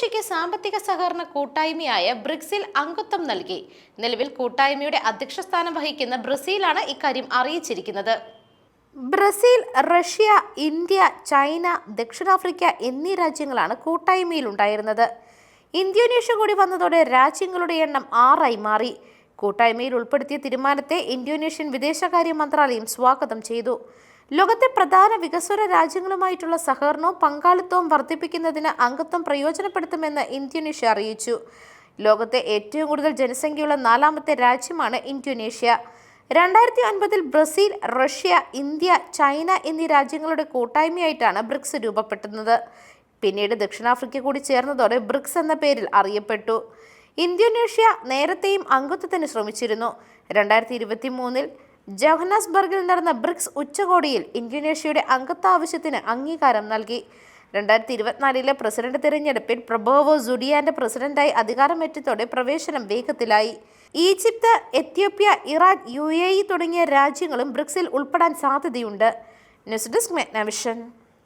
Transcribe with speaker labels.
Speaker 1: ഇന്തോനേഷ്യയ്ക്ക് സാമ്പത്തിക സഹകരണ കൂട്ടായ്മയായ ബ്രിക്സിൽ അംഗത്വം നൽകി. നിലവിൽ കൂട്ടായ്മയുടെ അധ്യക്ഷസ്ഥാനം വഹിക്കുന്ന ബ്രസീലാണ് ഇക്കാര്യം അറിയിച്ചിരിക്കുന്നത്. ബ്രസീൽ റഷ്യ ഇന്ത്യ ചൈന ദക്ഷിണാഫ്രിക്ക എന്നീ രാജ്യങ്ങളാണ് കൂട്ടായ്മയിൽ ഉണ്ടായിരുന്നത് ഇന്തോനേഷ്യ കൂടി വന്നതോടെ രാജ്യങ്ങളുടെ എണ്ണം ആറായി മാറി. കൂട്ടായ്മയിൽ ഉൾപ്പെടുത്തിയ തീരുമാനത്തെ ഇന്തോനേഷ്യൻ വിദേശകാര്യ മന്ത്രാലയം സ്വാഗതം ചെയ്തു. ലോകത്തെ പ്രധാന വികസ്വര രാജ്യങ്ങളുമായിട്ടുള്ള സഹകരണവും പങ്കാളിത്തവും വർദ്ധിപ്പിക്കുന്നതിന് അംഗത്വം പ്രയോജനപ്പെടുത്തുമെന്ന് ഇന്തോനേഷ്യ അറിയിച്ചു. ലോകത്തെ ഏറ്റവും കൂടുതൽ ജനസംഖ്യയുള്ള നാലാമത്തെ രാജ്യമാണ് ഇന്തോനേഷ്യ. രണ്ടായിരത്തി ഒൻപതിൽ ബ്രസീൽ റഷ്യ ഇന്ത്യ ചൈന എന്നീ രാജ്യങ്ങളുടെ കൂട്ടായ്മയായിട്ടാണ് ബ്രിക്സ് രൂപപ്പെടുന്നത് പിന്നീട് ദക്ഷിണാഫ്രിക്ക കൂടി ചേർന്നതോടെ ബ്രിക്സ് എന്ന പേരിൽ അറിയപ്പെട്ടു. ഇന്തോനേഷ്യ നേരത്തെയും അംഗത്വത്തിന് ശ്രമിച്ചിരുന്നു. രണ്ടായിരത്തി ഇരുപത്തി മൂന്നിൽ ജോഹന്നാസ്ബർഗിൽ നടന്ന ബ്രിക്സ് ഉച്ചകോടിയിൽ ഇന്തോനേഷ്യയുടെ അംഗത്വ ആവശ്യത്തിന് അംഗീകാരം നൽകി. രണ്ടായിരത്തി ഇരുപത്തിനാലിലെ പ്രസിഡന്റ് തിരഞ്ഞെടുപ്പിൽ പ്രബോവോ സുഡിയാന്റെ പ്രസിഡന്റായി അധികാരമേറ്റത്തോടെ പ്രവേശനം വേഗത്തിലായി. ഈജിപ്ത് എത്യോപ്യ ഇറാൻ യു തുടങ്ങിയ രാജ്യങ്ങളും ബ്രിക്സിൽ ഉൾപ്പെടാൻ സാധ്യതയുണ്ട്. News desk മെഗ്നവിഷൻ